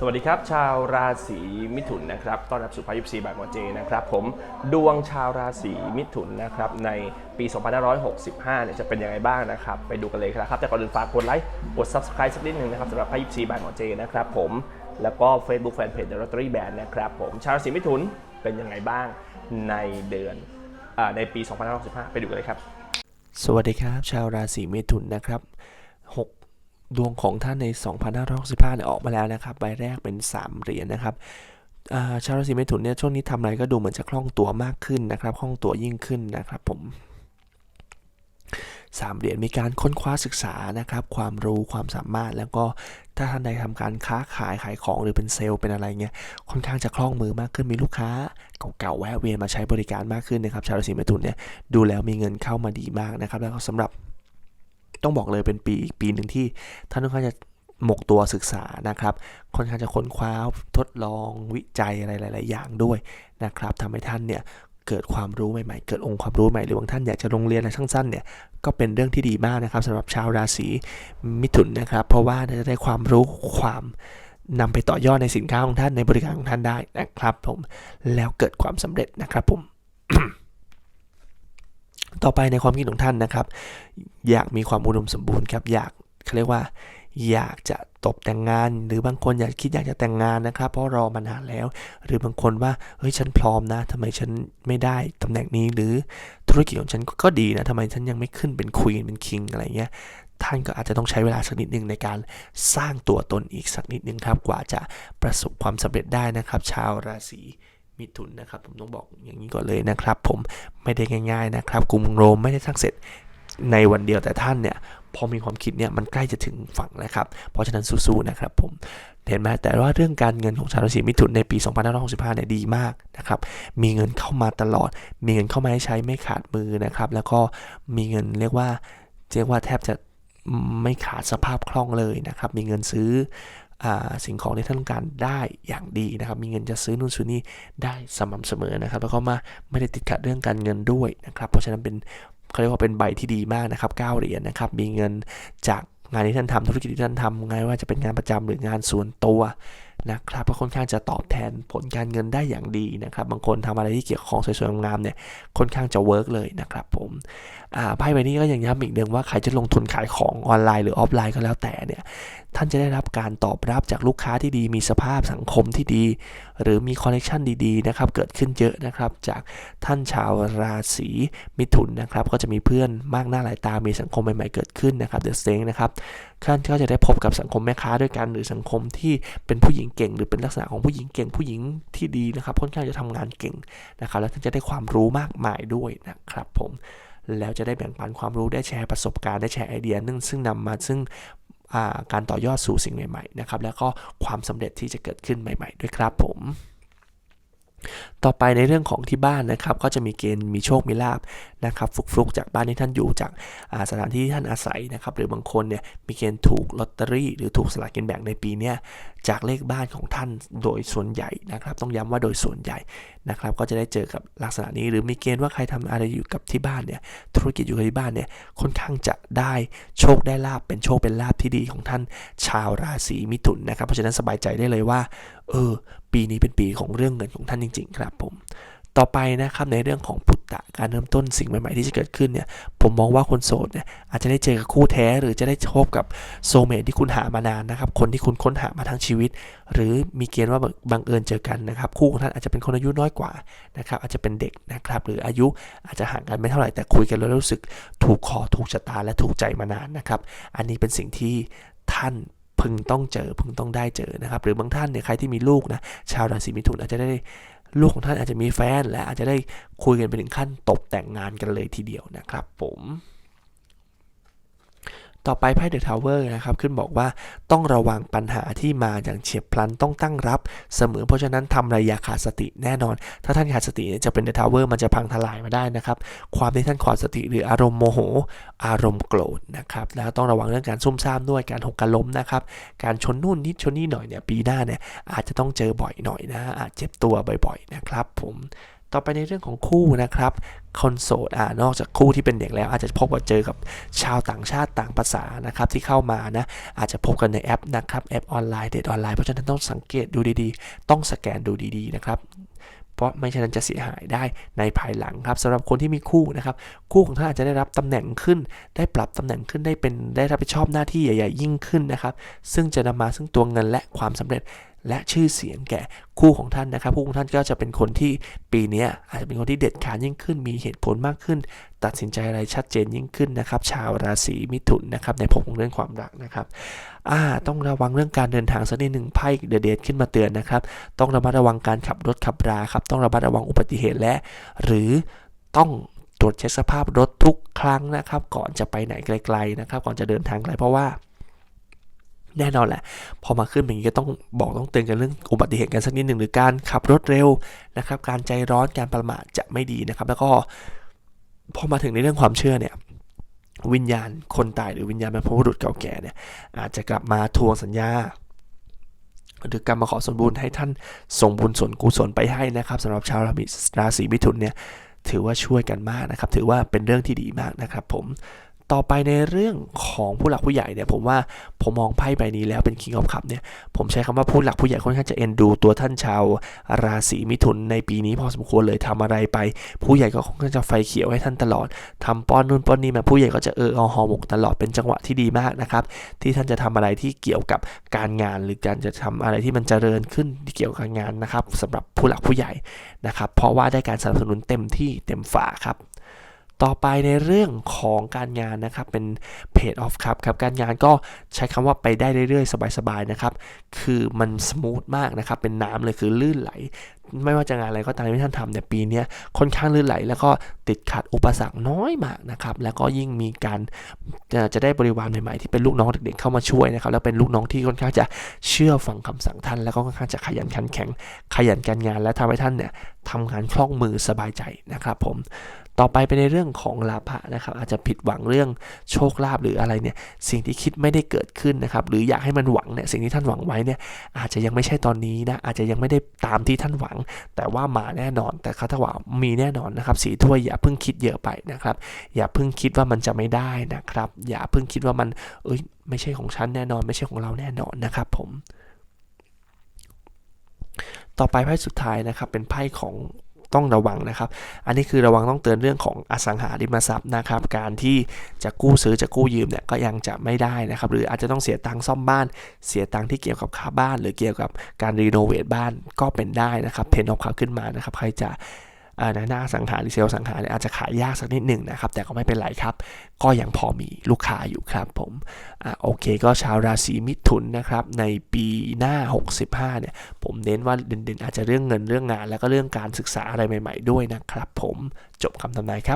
สวัสดีครับ ชาวราศีมิถุนนะครับต้อนรับสู่พายุซีบายหมอเจนะครับผมดวงชาวราศีมิถุนนะครับในปี 2565 เนี่ยจะเป็นยังไงบ้างนะครับไปดูกันเลยครับ แต่ก่อนอื่นฝากกดไลค์กด subscribe สักนิดหนึ่งนะครับสำหรับพายุซีบายหมอเจนะครับผมแล้วก็ Facebook Fanpage The Lottery Band นะครับผมชาวราศีมิถุนเป็นยังไงบ้างในเดือนอในปี 2565 ไปดูกันเลยครับ สวัสดีครับ ชาวราศีเมถุนนะครับ6 ดวงของท่านใน 2565เนี่ยออกมาแล้วนะครับ ใบแรกเป็น 3 เหรียญนะครับาชาวราศีเมถุนเนี่ยช่วงนี้ทำอะไรก็ดูเหมือนจะคล่องตัวมากขึ้นนะครับ คล่องตัวยิ่งขึ้นนะครับผมสามเหรียญมีการค้นคว้าศึกษานะครับ ความรู้ความสามารถแล้วก็ถ้าท่านใดทำการค้าขายขายของหรือเป็นเซลล์เป็นอะไรเงี้ยค่อนข้างจะคล่องมือมากขึ้นมีลูกค้าเก่าๆแวะเวียนมาใช้บริการมากขึ้นนะครับ ชาวราศีเมถุนเนี่ยดูแล้วมีเงินเข้ามาดีมากนะครับ แล้วก็สำหรับ ต้องบอกเลยเป็นปีอีกปีหนึ่งที่ท่านค่อนข้างจะหมกตัวศึกษานะครับ ค่อนข้างจะค้นคว้าทดลองวิจัยอะไรหลาย ๆ อย่างด้วยนะครับทำให้ท่านเนี่ยเกิดความรู้ใหม่ ๆ เกิดองค์ความรู้ใหม่ หรือบางท่านอยากจะลงเรียนอะไรสั้น ๆ เนี่ย ก็เป็นเรื่องที่ดีมากนะครับสำหรับชาวราศีมิถุนนะครับ เพราะว่าจะได้ความรู้ความนำไปต่อยอดในสินค้าของท่านในบริการของท่านได้นะครับผม แล้วเกิดความสำเร็จนะครับผม ต่อไปในความคิดของท่านนะครับ อยากมีความอุดมสมบูรณ์ครับ อยากเขาเรียกว่า อยากจะตบแต่งงาน หรือบางคนอยากคิดอยากจะแต่งงานนะครับ เพราะรอมานานแล้ว หรือบางคนว่าเฮ้ยฉันพร้อมนะทำไมฉันไม่ได้ตำแหน่งนี้หรือธุรกิจของฉันก็ก็ดีนะทำไมฉันยังไม่ขึ้นเป็นควีนเป็นคิงอะไรเงี้ยท่านก็อาจจะต้องใช้เวลาสักนิดหนึ่งในการสร้างตัวตนอีกสักนิดหนึ่งครับกว่าจะประสบความสำเร็จได้นะครับ ชาวราศี มิถุนนะครับ ผมต้องบอกอย่างนี้ก่อนเลยนะครับ ผมไม่ได้ง่าย ๆนะครับ กรุงโรมไม่ได้สร้างเสร็จในวันเดียวแต่ท่านเนี่ยพอมีความคิดเนี่ยมันใกล้จะถึงฝั่งแล้วครับ เพราะฉะนั้นสู้ๆนะครับผมเห็นไหมแต่ว่าเรื่องการเงินของชาวราศีมิถุนในปี 2565เนี่ยดีมากนะครับ มีเงินเข้ามาตลอด มีเงินเข้ามาให้ใช้ไม่ขาดมือนะครับ แล้วก็มีเงินเรียกว่าเรียกว่าแทบจะไม่ขาดสภาพคล่องเลยนะครับ มีเงินซื้อ สิ่งของที่ท่านต้องการได้อย่างดีนะครับ มีเงินจะซื้อนู่นซื้อนี่ได้สม่ำเสมอนะครับ แล้วก็มาไม่ได้ติดขัดเรื่องการเงินด้วยนะครับ เพราะฉะนั้นเป็นเขาเรียกว่าเป็นใบที่ดีมากนะครับ9เหรียญนะครับ มีเงินจากงานที่ท่านทำธุรกิจที่ท่านทำงานว่าจะเป็นงานประจำหรืองานส่วนตัวนะครับก็ค่อนข้างจะตอบแทนผลการเงินได้อย่างดีนะครับ บางคนทำอะไรที่เกี่ยวกับของสวยๆงามๆเนี่ยค่อนข้างจะเวิร์กเลยนะครับผมอ่าไพ่ใบนี้ก็ยังย้ำอีกเดิมว่าใครจะลงทุนขายของออนไลน์หรือออฟไลน์ก็แล้วแต่เนี่ย ท่านจะได้รับการตอบรับจากลูกค้าที่ดี มีสภาพสังคมที่ดี หรือมีคอนเนคชันดีๆนะครับเกิดขึ้นเยอะนะครับจากท่านชาวราศีมิถุนนะครับก็จะมีเพื่อนมากหน้าหลายตา มีสังคมใหม่ๆเกิดขึ้นนะครับเดอะเซ็งนะครับท่านก็จะได้พบกับสังคมแม่ค้าด้วยกัน หรือสังคมที่เป็นผู้หญิงเก่ง หรือเป็นลักษณะของผู้หญิงเก่งผู้หญิงที่ดีนะครับค่อนข้างจะทำงานเก่งนะครับแล้วท่านจะได้ความรู้มากมายด้วยนะครับผมแล้วจะได้แบ่งปันความรู้ได้แชร์ประสบการณ์ได้แชร์ไอเดียนึ่งซึ่งนำมาซึ่ง การต่อยอดสู่สิ่งใหม่ๆนะครับแล้วก็ความสำเร็จที่จะเกิดขึ้นใหม่ ๆ ด้วยครับผม ต่อไปในเรื่องของที่บ้านนะครับก็จะมีเกณฑ์มีโชคมีลาบนะครับฟลุกจากบ้านที่ท่านอยู่จากาสถานที่ที่ท่านอาศัยนะครับหรือบางคนเนี่ยมีเกณฑ์ถูกลอตเตอรี่ หรือถูกสลากกินแบ่งในปีเนี้ยจากเลขบ้านของท่านโดยส่วนใหญ่นะครับ ต้องย้ำว่าโดยส่วนใหญ่นะครับก็จะได้เจอกับลักษณะนี้ หรือมีเกณฑ์ว่าใครทำอะไรอยู่กับที่บ้านเนี่ยธุรกิจอยู่กับที่บ้านเนี่ยค่อนข้างจะได้โชคได้ลาบเป็นโชคเป็นลาบที่ดีของท่านชาวราศีมิถุนนะครับเพราะฉะนั้นสบายใจได้เลยว่า เออ ปีนี้เป็นปีของเรื่องเงินของท่านจริง ๆ ครับผมต่อไปนะครับในเรื่องของพุทธะการเริ่มต้นสิ่งใหม่ๆที่จะเกิดขึ้นเนี่ยผมมองว่าคนโสดเนี่ยอาจจะได้เจอกับคู่แท้หรือจะได้พบกับโซเมทที่คุณหามานานนะครับคนที่คุณค้นหามาทั้งชีวิต หรือมีเกณฑ์ว่าบังเอิญเจอกันนะครับคู่ของท่านอาจจะเป็นคนอายุน้อยกว่านะครับอาจจะเป็นเด็กนะครับหรืออายุอาจจะห่างกันไม่เท่าไหร่แต่คุยกันแล้วรู้สึกถูกคอถูกชะตาและถูกใจมานานนะครับอันนี้เป็นสิ่งที่ท่าน พึงต้องเจอพึงต้องได้เจอนะครับ หรือบางท่านเนี่ยใครที่มีลูกนะชาวราศีมิถุนอาจจะได้ลูกของท่านอาจจะมีแฟน และอาจจะได้คุยกันไปถึงขั้นตบแต่งงานกันเลยทีเดียวนะครับ ผม ต่อไปไพ่เดอะทาวเวอร์นะครับขึ้นบอกว่าต้องระวังปัญหาที่มาอย่างเฉียบพลันต้องตั้งรับเสมอ เพราะฉะนั้นทำอะย่าขาดสติแน่นอน ถ้าท่านขาดสติจะเป็นเดอะทาวเวอร์มันจะพังทลายมาได้นะครับความที่ท่านขาดสติหรืออารมณ์โมโห อารมณ์โกรธนะครับแล้วต้องระวังเรื่องการซุ่มซ่ามด้วยการหกการล้มนะครับการชนนู่นนิดชนนี่หน่อยเนี่ยปีหน้าเนี่ยอาจจะต้องเจอบ่อยหน่อยนะอาจเจ็บตัวบ่อยๆนะครับผมต่อไปในเรื่องของคู่นะครับคนโสดอ่านอกจากคู่ที่เป็นเด็กแล้ว อาจจะพบกับเจอกับชาวต่างชาติต่างภาษานะครับที่เข้ามานะอาจจะพบกันในแอปนะครับแอปออนไลน์เดทออนไลน์เพราะฉะนั้นต้องสังเกตดูดีๆ ต้องสแกนดูดีๆนะครับเพราะไม่ฉะนั้นจะเสียหายได้ในภายหลังครับสำหรับคนที่มีคู่นะครับคู่ของท่านอาจจะได้รับตำแหน่งขึ้น ได้ปรับตำแหน่งขึ้นได้เป็นได้รับผิดชอบหน้าที่ใหญ่ ๆ ยิ่งขึ้นนะครับซึ่งจะนำมาซึ่งตัวเงินและความสำเร็จ และชื่อเสียงแก่คู่ของท่านนะครับ คู่ของท่านก็จะเป็นคนที่ปีนี้อาจจะเป็นคนที่เด็ดขาดยิ่งขึ้น มีเหตุผลมากขึ้น ตัดสินใจอะไรชัดเจนยิ่งขึ้นนะครับ ชาวราศีมิถุนนะครับในผมของเรื่องความรักนะครับอ่าต้องระวังเรื่องการเดินทางสักนิดหนึ่งไพ่เดเดทขึ้นมาเตือนนะครับ ต้องระมัดระวังการขับรถขับราครับ ต้องระมัดระวังอุบัติเหตุและ หรือต้องตรวจเช็คสภาพรถทุกครั้งนะครับ ก่อนจะไปไหนไกล ๆนะครับ ก่อนจะเดินทางไกลเพราะว่า แน่นอนแหละ พอมาขึ้นอย่างนี้ก็ต้องบอกต้องเตือนกันเรื่องอุบัติเหตุกันสักนิดหนึ่งหรือการขับรถเร็วนะครับการใจร้อนการประมาทจะไม่ดีนะครับ แล้วก็พอมาถึงในเรื่องความเชื่อเนี่ยวิญญาณคนตายหรือวิญญาณบรรพบุรุษเก่าแก่เนี่ยอาจจะกลับมาทวงสัญญาหรือกลับมาขอส่วนบุญให้ท่านส่งบุญส่วนกุศลไปให้นะครับสำหรับชาวราศีมิถุนเนี่ยถือว่าช่วยกันมากนะครับ ถือว่าเป็นเรื่องที่ดีมากนะครับผม ต่อไปในเรื่องของผู้หลักผู้ใหญ่เนี่ยผมว่าผมมองไพ่ใบนี้แล้วเป็น King of Cup เนี่ยผมใช้คำว่าผู้หลักผู้ใหญ่ค่อนข้างจะเอ็นดู ตัวท่านชาวราศีมิถุนในปีนี้พอสมควรเลยทำอะไรไป ผู้ใหญ่ก็ค่อนข้างจะไฟเขียวให้ท่านตลอดทำป้อนนู่นป้อนนี่มาผู้ใหญ่ก็จะเออเอาหอหมกตลอดเป็นจังหวะที่ดีมากนะครับที่ท่านจะทำอะไรที่เกี่ยวกับการงานหรือการจะทำอะไรที่มันเจริญขึ้นเกี่ยวกับงานนะครับสำหรับผู้หลักผู้ใหญ่นะครับเพราะว่าได้การสนับสนุนเต็มที่เต็มฝาครับ ต่อไปในเรื่องของการงานนะครับ เป็น paid off ครับครับ การงานก็ใช้คำว่าไปได้เรื่อยๆ สบายๆนะครับ คือมันส o t h มากนะครับ เป็นน้ำเลยคือลื่นไหล ไม่ว่าจะงานอะไรก็ตามที่ท่านทำเนี่ยปีนี้ค่อนข้างลื่นไหล แล้วก็ติดขัดอุปสรรคน้อยมากนะครับ แล้วก็ยิ่งมีการจะจะได้บริวารใหม่ๆที่เป็นลูกน้องเด็กๆเข้ามาช่วยนะครับ แล้วเป็นลูกน้องที่ค่อนข้างจะเชื่อฟังคำสั่งท่าน แล้วก็ค่อนข้างจะขยันขันแข็ง ขยันการงาน และทำให้ท่านเนี่ยทำงานคล่องมือสบายใจนะครับผม ต่อไปเป็นในเรื่องของลาภะนะครับ อาจจะผิดหวังเรื่องโชคลาภหรืออะไรเนี่ยสิ่งที่คิดไม่ได้เกิดขึ้นนะครับ หรืออยากให้มันหวังเนี่ยสิ่งที่ท่านหวังไว้เนี่ยอาจจะยังไม่ใช่ตอนนี้นะอาจจะยังไม่ได้ตามที่ท่านหวัง แต่ว่ามาแน่นอน แต่เขาถ้าวามีแน่นอนนะครับสีถ้วยอย่าเพิ่งคิดเยอะไปนะครับ อย่าเพิ่งคิดว่ามันจะไม่ได้นะครับ อย่าเพิ่งคิดว่ามันเอ้ยไม่ใช่ของฉันแน่นอน ไม่ใช่ของเราแน่นอนนะครับผมต่อไปไพ่สุดท้ายนะครับเป็นไพ่ของ ต้องระวังนะครับ อันนี้คือระวังต้องเตือนเรื่องของอสังหาริมทรัพย์นะครับ การที่จะกู้ซื้อจะกู้ยืมเนี่ยก็ยังจะไม่ได้นะครับ หรืออาจจะต้องเสียตังค์ซ่อมบ้าน เสียตังค์ที่เกี่ยวกับค่าบ้าน หรือเกี่ยวกับการรีโนเวทบ้านก็เป็นได้นะครับ เพนออฟขาขึ้นมานะครับ ใครจะ หน้าสังหารหรือเซลล์สังหารเนี่ยอาจจะขายยากสักนิดหนึ่งนะครับ แต่ก็ไม่เป็นไรครับ ก็ยังพอมีลูกค้าอยู่ครับผมอโอเค ก็ชาวราศีมิถุนนะครับ ในปีหน้า 65 เนี่ย ผมเน้นว่าเด่นๆอาจจะเรื่องเงินเรื่องงาน แล้วก็เรื่องการศึกษาอะไรใหม่ ๆ ด้วยนะครับ ผมจบคำทำนายครับ